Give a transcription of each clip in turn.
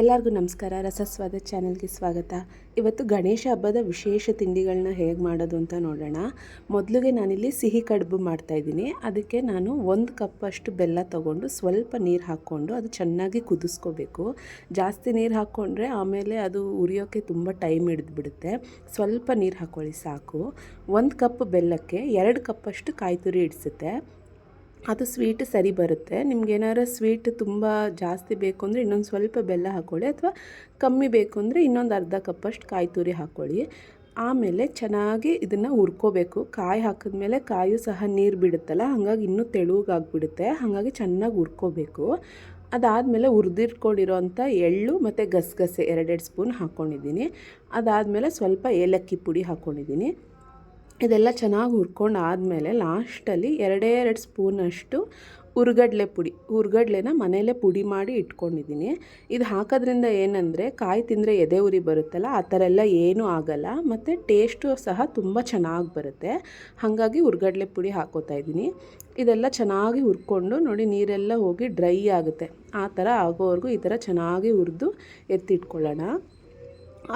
ಎಲ್ಲರಿಗೂ ನಮಸ್ಕಾರ. ರಸಸ್ವಾದ ಚಾನಲ್ಗೆ ಸ್ವಾಗತ. ಇವತ್ತು ಗಣೇಶ ಹಬ್ಬದ ವಿಶೇಷ ತಿಂಡಿಗಳನ್ನ ಹೇಗೆ ಮಾಡೋದು ಅಂತ ನೋಡೋಣ. ಮೊದಲಿಗೆ ನಾನಿಲ್ಲಿ ಸಿಹಿ ಕಡುಬು ಮಾಡ್ತಾಯಿದ್ದೀನಿ ಅದಕ್ಕೆ ನಾನು ಒಂದು ಕಪ್ಪಷ್ಟು ಬೆಲ್ಲ ತೊಗೊಂಡು ಸ್ವಲ್ಪ ನೀರು ಹಾಕ್ಕೊಂಡು ಅದು ಚೆನ್ನಾಗಿ ಕುದಿಸ್ಕೋಬೇಕು. ಜಾಸ್ತಿ ನೀರು ಹಾಕ್ಕೊಂಡ್ರೆ ಆಮೇಲೆ ಅದು ಉರಿಯೋಕ್ಕೆ ತುಂಬ ಟೈಮ್ ಹಿಡಿದ್ಬಿಡುತ್ತೆ. ಸ್ವಲ್ಪ ನೀರು ಹಾಕ್ಕೊಳ್ಳಿ ಸಾಕು. ಒಂದು ಕಪ್ ಬೆಲ್ಲಕ್ಕೆ ಎರಡು ಕಪ್ಪಷ್ಟು ಕಾಯಿ ತುರಿ ಇಡಿಸುತ್ತೆ. ಅದು ಸ್ವೀಟ್ ಸರಿ ಬರುತ್ತೆ. ನಿಮ್ಗೆ ಏನಾದ್ರು ಸ್ವೀಟ್ ತುಂಬ ಜಾಸ್ತಿ ಬೇಕು ಅಂದರೆ ಇನ್ನೊಂದು ಸ್ವಲ್ಪ ಬೆಲ್ಲ ಹಾಕ್ಕೊಳ್ಳಿ ಅಥವಾ ಕಮ್ಮಿ ಬೇಕು ಅಂದರೆ ಇನ್ನೊಂದು ಅರ್ಧ ಕಪ್ಪಷ್ಟು ಕಾಯಿ ತುರಿ ಹಾಕ್ಕೊಳ್ಳಿ ಆಮೇಲೆ ಚೆನ್ನಾಗಿ ಇದನ್ನು ಹುರ್ಕೋಬೇಕು. ಕಾಯಿ ಹಾಕಿದ್ಮೇಲೆ ಕಾಯು ಸಹ ನೀರು ಬಿಡುತ್ತಲ್ಲ, ಹಾಗಾಗಿ ಇನ್ನೂ ತೆಳುಗಾಗ್ಬಿಡುತ್ತೆ. ಹಾಗಾಗಿ ಚೆನ್ನಾಗಿ ಹುರ್ಕೋಬೇಕು. ಅದಾದಮೇಲೆ ಹುರಿದಿಟ್ಕೊಂಡಿರೋಂಥ ಎಳ್ಳು ಮತ್ತು ಗಸಗಸೆ ಎರಡೆರಡು ಸ್ಪೂನ್ ಹಾಕ್ಕೊಂಡಿದ್ದೀನಿ ಅದಾದಮೇಲೆ ಸ್ವಲ್ಪ ಏಲಕ್ಕಿ ಪುಡಿ ಹಾಕ್ಕೊಂಡಿದ್ದೀನಿ ಇದೆಲ್ಲ ಚೆನ್ನಾಗಿ ಹುರ್ಕೊಂಡು ಆದಮೇಲೆ ಲಾಸ್ಟಲ್ಲಿ ಎರಡೇ ಎರಡು ಸ್ಪೂನಷ್ಟು ಹುರ್ಗಡ್ಲೆ ಪುಡಿ. ಹುರ್ಗಡ್ಲೆನ ಮನೆಯಲ್ಲೇ ಪುಡಿ ಮಾಡಿ ಇಟ್ಕೊಂಡಿದ್ದೀನಿ. ಇದು ಹಾಕೋದ್ರಿಂದ ಏನಂದರೆ ಕಾಯಿ ತಿಂದರೆ ಎದೆ ಉರಿ ಬರುತ್ತಲ್ಲ, ಆ ಥರ ಎಲ್ಲ ಏನೂ ಆಗಲ್ಲ, ಮತ್ತು ಟೇಸ್ಟು ಸಹ ತುಂಬ ಚೆನ್ನಾಗಿ ಬರುತ್ತೆ. ಹಾಗಾಗಿ ಹುರ್ಗಡ್ಲೆ ಪುಡಿ ಹಾಕೋತಾ ಇದ್ದೀನಿ. ಇದೆಲ್ಲ ಚೆನ್ನಾಗಿ ಹುರ್ಕೊಂಡು ನೋಡಿ, ನೀರೆಲ್ಲ ಹೋಗಿ ಡ್ರೈ ಆಗುತ್ತೆ. ಆ ಥರ ಆಗೋವರೆಗೂ ಈ ಥರ ಚೆನ್ನಾಗಿ ಹುರಿದು ಎತ್ತಿಟ್ಕೊಳ್ಳೋಣ.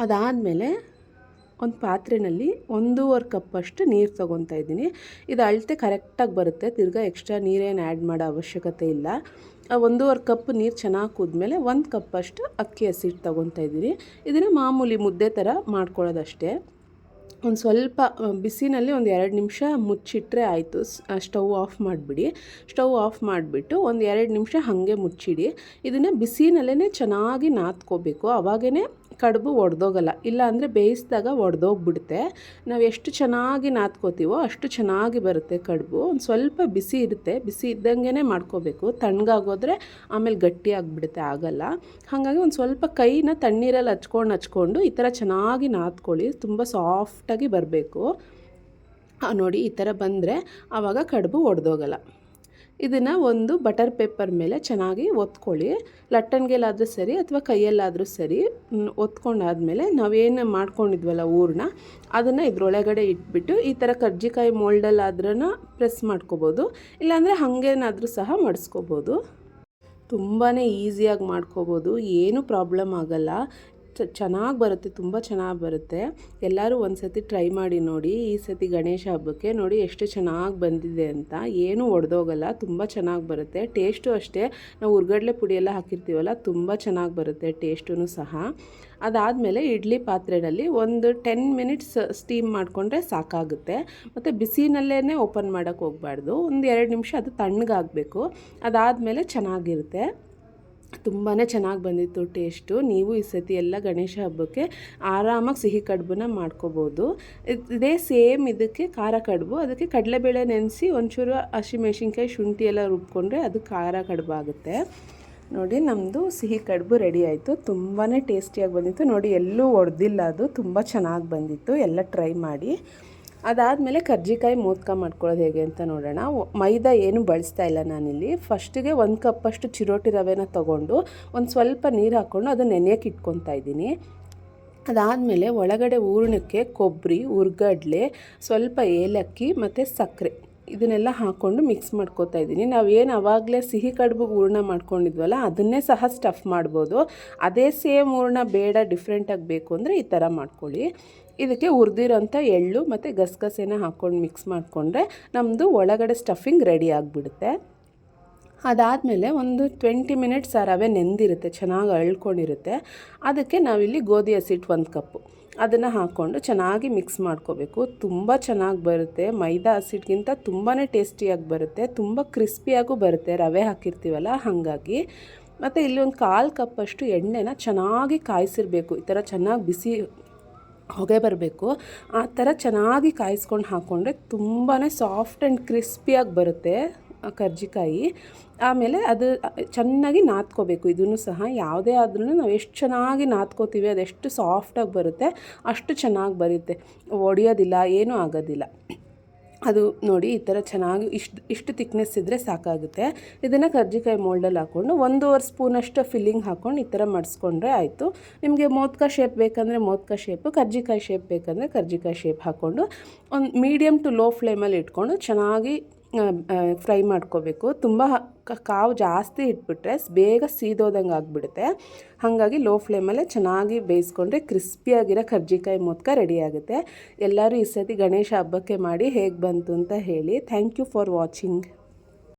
ಅದಾದಮೇಲೆ ಒಂದು ಪಾತ್ರೆಯಲ್ಲಿ ಒಂದೂವರೆ ಕಪ್ಪಷ್ಟು ನೀರು ತೊಗೊತಾ ಇದ್ದೀನಿ. ಇದು ಅಳತೆ ಕರೆಕ್ಟಾಗಿ ಬರುತ್ತೆ. ತಿರ್ಗಾ ಎಕ್ಸ್ಟ್ರಾ ನೀರೇನು ಆ್ಯಡ್ ಮಾಡೋ ಅವಶ್ಯಕತೆ ಇಲ್ಲ. ಒಂದೂವರೆ ಕಪ್ ನೀರು ಚೆನ್ನಾಗಿ ಕುದ್ಮೇಲೆ ಒಂದು ಕಪ್ಪಷ್ಟು ಅಕ್ಕಿ ಹಸಿಟ್ಟು ತೊಗೊತಾ ಇದ್ದೀನಿ. ಇದನ್ನು ಮಾಮೂಲಿ ಮುದ್ದೆ ಥರ ಮಾಡ್ಕೊಳ್ಳೋದಷ್ಟೇ. ಒಂದು ಸ್ವಲ್ಪ ಬಿಸಿನಲ್ಲಿ ಒಂದು ಎರಡು ನಿಮಿಷ ಮುಚ್ಚಿಟ್ರೆ ಆಯಿತು. ಸ್ಟವ್ ಆಫ್ ಮಾಡಿಬಿಡಿ. ಸ್ಟವ್ ಆಫ್ ಮಾಡಿಬಿಟ್ಟು ಒಂದು ಎರಡು ನಿಮಿಷ ಹಾಗೆ ಮುಚ್ಚಿಡಿ. ಇದನ್ನು ಬಿಸಿನಲ್ಲೇ ಚೆನ್ನಾಗಿ ನಾದ್ಕೋಬೇಕು. ಅವಾಗೇ ಕಡುಬು ಒಡೆದೋಗಲ್ಲ. ಇಲ್ಲ ಅಂದರೆ ಬೇಯಿಸಿದಾಗ ಒಡೆದೋಗ್ಬಿಡುತ್ತೆ. ನಾವು ಎಷ್ಟು ಚೆನ್ನಾಗಿ ನಾದ್ಕೋತೀವೋ ಅಷ್ಟು ಚೆನ್ನಾಗಿ ಬರುತ್ತೆ ಕಡುಬು. ಒಂದು ಸ್ವಲ್ಪ ಬಿಸಿ ಇರುತ್ತೆ. ಬಿಸಿ ಇದ್ದಂಗೆ ಮಾಡ್ಕೋಬೇಕು. ತಣ್ಣಗಾಗೋದ್ರೆ ಆಮೇಲೆ ಗಟ್ಟಿ ಆಗಿಬಿಡುತ್ತೆ, ಆಗಲ್ಲ. ಹಾಗಾಗಿ ಒಂದು ಸ್ವಲ್ಪ ಕೈನ ತಣ್ಣೀರಲ್ಲಿ ಹಚ್ಕೊಂಡು ಹಚ್ಕೊಂಡು ಈ ಥರ ಚೆನ್ನಾಗಿ ನಾದ್ಕೊಳ್ಳಿ ತುಂಬ ಸಾಫ್ಟಾಗಿ ಬರಬೇಕು. ನೋಡಿ ಈ ಥರ ಬಂದರೆ ಆವಾಗ ಕಡುಬು ಒಡೆದೋಗಲ್ಲ. ಇದನ್ನು ಒಂದು ಬಟರ್ ಪೇಪರ್ ಮೇಲೆ ಚೆನ್ನಾಗಿ ಒತ್ಕೊಳ್ಳಿ. ಲಟ್ಟಣಿಗೆಲಾದರೂ ಸರಿ ಅಥವಾ ಕೈಯಲ್ಲಾದರೂ ಸರಿ ಒತ್ಕೊಂಡಾದಮೇಲೆ ನಾವೇನು ಮಾಡ್ಕೊಂಡಿದ್ವಲ್ಲ ಊರನ್ನ ಅದನ್ನು ಇದರೊಳಗಡೆ ಇಟ್ಬಿಟ್ಟು ಈ ಥರ ಕರ್ಜಿಕಾಯಿ ಮೋಲ್ಡಲ್ಲಾದ್ರೂ ಪ್ರೆಸ್ ಮಾಡ್ಕೋಬೋದು. ಇಲ್ಲಾಂದರೆ ಹಾಗೇನಾದರೂ ಸಹ ಮಾಡಿಸ್ಕೋಬೋದು. ತುಂಬಾ ಈಸಿಯಾಗಿ ಮಾಡ್ಕೋಬೋದು. ಏನೂ ಪ್ರಾಬ್ಲಮ್ ಆಗೋಲ್ಲ. ಚೆನ್ನಾಗಿ ಬರುತ್ತೆ, ತುಂಬ ಚೆನ್ನಾಗಿ ಬರುತ್ತೆ. ಎಲ್ಲರೂ ಒಂದು ಸತಿ ಟ್ರೈ ಮಾಡಿ ನೋಡಿ, ಈ ಸತಿ ಗಣೇಶ ಹಬ್ಬಕ್ಕೆ ನೋಡಿ ಎಷ್ಟು ಚೆನ್ನಾಗಿ ಬಂದಿದೆ ಅಂತ. ಏನೂ ಒಡೆದೋಗಲ್ಲ, ತುಂಬ ಚೆನ್ನಾಗಿ ಬರುತ್ತೆ. ಟೇಸ್ಟು ಅಷ್ಟೇ, ನಾವು ಉರ್ಗಡ್ಲೆ ಪುಡಿ ಎಲ್ಲ ಹಾಕಿರ್ತೀವಲ್ಲ, ತುಂಬ ಚೆನ್ನಾಗಿ ಬರುತ್ತೆ ಟೇಸ್ಟೂ ಸಹ. ಅದಾದಮೇಲೆ ಇಡ್ಲಿ ಪಾತ್ರೆಯಲ್ಲಿ ಒಂದು ಟೆನ್ ಮಿನಿಟ್ಸ್ ಸ್ಟೀಮ್ ಮಾಡಿಕೊಂಡ್ರೆ ಸಾಕಾಗುತ್ತೆ. ಮತ್ತು ಬಿಸಿನಲ್ಲೇ ಓಪನ್ ಮಾಡೋಕ್ಕೆ ಹೋಗಬಾರ್ದು. ಒಂದು ಎರಡು ನಿಮಿಷ ಅದು ತಣ್ಣಗಾಗಬೇಕು. ಅದಾದಮೇಲೆ ಚೆನ್ನಾಗಿರುತ್ತೆ. ತುಂಬಾ ಚೆನ್ನಾಗಿ ಬಂದಿತ್ತು ಟೇಸ್ಟು. ನೀವು ಈ ಸತಿ ಎಲ್ಲ ಗಣೇಶ ಹಬ್ಬಕ್ಕೆ ಆರಾಮಾಗಿ ಸಿಹಿ ಕಡುಬನ್ನ ಮಾಡ್ಕೋಬೋದು. ಇದೇ ಸೇಮ್ ಇದಕ್ಕೆ ಖಾರ ಕಡುಬು. ಅದಕ್ಕೆ ಕಡಲೆಬೇಳೆ ನೆನೆಸಿ ಒಂಚೂರು ಹಸಿಮೆಣ್ಸಿನ್ಕಾಯಿ ಶುಂಠಿ ಎಲ್ಲ ರುಬ್ಕೊಂಡ್ರೆ ಅದು ಖಾರ ಕಡುಬು ಆಗುತ್ತೆ. ನೋಡಿ ನಮ್ಮದು ಸಿಹಿ ಕಡುಬು ರೆಡಿ ಆಯಿತು. ತುಂಬಾ ಟೇಸ್ಟಿಯಾಗಿ ಬಂದಿತ್ತು. ನೋಡಿ, ಎಲ್ಲೂ ಒಡೆದಿಲ್ಲ ಅದು. ತುಂಬ ಚೆನ್ನಾಗಿ ಬಂದಿತ್ತು. ಎಲ್ಲ ಟ್ರೈ ಮಾಡಿ. ಅದಾದಮೇಲೆ ಕರ್ಜಿಕಾಯಿ ಮೋದಕ ಮಾಡ್ಕೊಳ್ಳೋದು ಹೇಗೆ ಅಂತ ನೋಡೋಣ. ಮೈದಾ ಏನು ಬಳಸ್ತಾ ಇಲ್ಲ ನಾನಿಲ್ಲಿ. ಫಸ್ಟಿಗೆ ಒಂದು ಕಪ್ಪಷ್ಟು ಚಿರೋಟಿ ರವೆನ ತೊಗೊಂಡು ಒಂದು ಸ್ವಲ್ಪ ನೀರು ಹಾಕ್ಕೊಂಡು ಅದನ್ನು ನೆನೆಯೋಕೆ ಇಟ್ಕೊತಾ ಇದ್ದೀನಿ. ಅದಾದಮೇಲೆ ಒಳಗಡೆ ಹೂರ್ಣಕ್ಕೆ ಕೊಬ್ಬರಿ ಹುರ್ಗಡ್ಲೆ ಸ್ವಲ್ಪ ಏಲಕ್ಕಿ ಮತ್ತು ಸಕ್ಕರೆ ಇದನ್ನೆಲ್ಲ ಹಾಕ್ಕೊಂಡು ಮಿಕ್ಸ್ ಮಾಡ್ಕೋತಾ ಇದ್ದೀನಿ. ನಾವೇನು ಅವಾಗಲೇ ಸಿಹಿ ಕಡುಬು ಹೂರ್ಣ ಮಾಡ್ಕೊಂಡಿದ್ವಲ್ಲ, ಅದನ್ನೇ ಸಹ ಸ್ಟಫ್ ಮಾಡ್ಬೋದು. ಅದೇ ಸೇಮ್ ಹೂರ್ಣ ಬೇಡ ಡಿಫ್ರೆಂಟಾಗಿ ಬೇಕು ಅಂದರೆ ಈ ಥರ ಮಾಡ್ಕೊಳ್ಳಿ. ಇದಕ್ಕೆ ಉರಿದಿರೋಂಥ ಎಳ್ಳು ಮತ್ತು ಗಸಗಸೆನ ಹಾಕ್ಕೊಂಡು ಮಿಕ್ಸ್ ಮಾಡಿಕೊಂಡ್ರೆ ನಮ್ಮದು ಒಳಗಡೆ ಸ್ಟಫಿಂಗ್ ರೆಡಿ ಆಗಿಬಿಡುತ್ತೆ. ಅದಾದಮೇಲೆ ಒಂದು ಟ್ವೆಂಟಿ ಮಿನಿಟ್ಸ್ ಆ ರವೆ ನೆಂದಿರುತ್ತೆ, ಚೆನ್ನಾಗಿ ಅಳ್ಕೊಂಡಿರುತ್ತೆ. ಅದಕ್ಕೆ ನಾವಿಲ್ಲಿ ಗೋಧಿ ಹಸಿಟ್ಟು ಒಂದು ಕಪ್ಪು. ಅದನ್ನು ಹಾಕ್ಕೊಂಡು ಚೆನ್ನಾಗಿ ಮಿಕ್ಸ್ ಮಾಡ್ಕೋಬೇಕು. ತುಂಬ ಚೆನ್ನಾಗಿ ಬರುತ್ತೆ. ಮೈದಾ ಹಸಿಟ್ಟಿಗಿಂತ ತುಂಬಾ ಟೇಸ್ಟಿಯಾಗಿ ಬರುತ್ತೆ. ತುಂಬ ಕ್ರಿಸ್ಪಿಯಾಗೂ ಬರುತ್ತೆ. ರವೆ ಹಾಕಿರ್ತೀವಲ್ಲ, ಹಾಗಾಗಿ. ಮತ್ತು ಇಲ್ಲಿ ಒಂದು ಕಾಲು ಕಪ್ಪಷ್ಟು ಎಣ್ಣೆನ ಚೆನ್ನಾಗಿ ಕಾಯಿಸಿರಬೇಕು. ಈ ಥರ ಚೆನ್ನಾಗಿ ಬಿಸಿ ಹೊಗೆ ಬರಬೇಕು. ಆ ಥರ ಚೆನ್ನಾಗಿ ಕಾಯಿಸ್ಕೊಂಡು ಹಾಕ್ಕೊಂಡ್ರೆ ತುಂಬಾ ಸಾಫ್ಟ್ ಆ್ಯಂಡ್ ಕ್ರಿಸ್ಪಿಯಾಗಿ ಬರುತ್ತೆ. ಕರ್ಜಿಕಾಯಿ. ಆಮೇಲೆ ಅದು ಚೆನ್ನಾಗಿ ನಾದ್ಕೋಬೇಕು ಇದನ್ನು ಸಹ ಯಾವುದೇ ಆದ್ರೂ ನಾವು ಎಷ್ಟು ಚೆನ್ನಾಗಿ ನಾದ್ಕೋತೀವಿ ಅದೆಷ್ಟು ಸಾಫ್ಟಾಗಿ ಬರುತ್ತೆ, ಅಷ್ಟು ಚೆನ್ನಾಗಿ ಬರುತ್ತೆ. ಒಡೆಯೋದಿಲ್ಲ, ಏನೂ ಆಗೋದಿಲ್ಲ. ಅದು ನೋಡಿ, ಈ ಥರ ಚೆನ್ನಾಗಿ ಇಷ್ಟು ಇಷ್ಟು ತಿಕ್ನೆಸ್ ಇದ್ದರೆ ಸಾಕಾಗುತ್ತೆ. ಇದನ್ನು ಕರ್ಜಿಕಾಯಿ ಮೋಲ್ಡಲ್ಲಿ ಹಾಕ್ಕೊಂಡು ಒಂದೂವರೆ ಸ್ಪೂನಷ್ಟು ಫಿಲ್ಲಿಂಗ್ ಹಾಕ್ಕೊಂಡು ಈ ಥರ ಮಡಿಸ್ಕೊಂಡ್ರೆ ಆಯಿತು. ನಿಮಗೆ ಮೋದಕ ಶೇಪ್ ಬೇಕಂದರೆ ಮೋದಕ ಶೇಪು ಕರ್ಜಿಕಾಯಿ ಶೇಪ್ ಬೇಕಂದರೆ ಕರ್ಜಿಕಾಯಿ ಶೇಪ್ ಹಾಕ್ಕೊಂಡು ಒಂದು ಮೀಡಿಯಮ್ ಟು ಲೋ ಫ್ಲೇಮಲ್ಲಿ ಇಟ್ಕೊಂಡು ಚೆನ್ನಾಗಿ ಫ್ರೈ ಮಾಡ್ಕೋಬೇಕು. ತುಂಬ ಕಾವು ಜಾಸ್ತಿ ಇಟ್ಬಿಟ್ರೆ ಬೇಗ ಸೀದೋದಂಗೆ ಆಗಿಬಿಡುತ್ತೆ. ಹಾಗಾಗಿ ಲೋ ಫ್ಲೇಮಲ್ಲೇ ಚೆನ್ನಾಗಿ ಬೇಯಿಸ್ಕೊಂಡ್ರೆ ಕ್ರಿಸ್ಪಿಯಾಗಿರೋ ಕರ್ಜಿಕಾಯಿ ಮೋದಕ ರೆಡಿ ಆಗುತ್ತೆ ಎಲ್ಲರೂ ಈ ಸತಿ ಗಣೇಶ ಹಬ್ಬಕ್ಕೆ ಮಾಡಿ ಹೇಗೆ ಬಂತು ಅಂತ ಹೇಳಿ. Thank you for watching.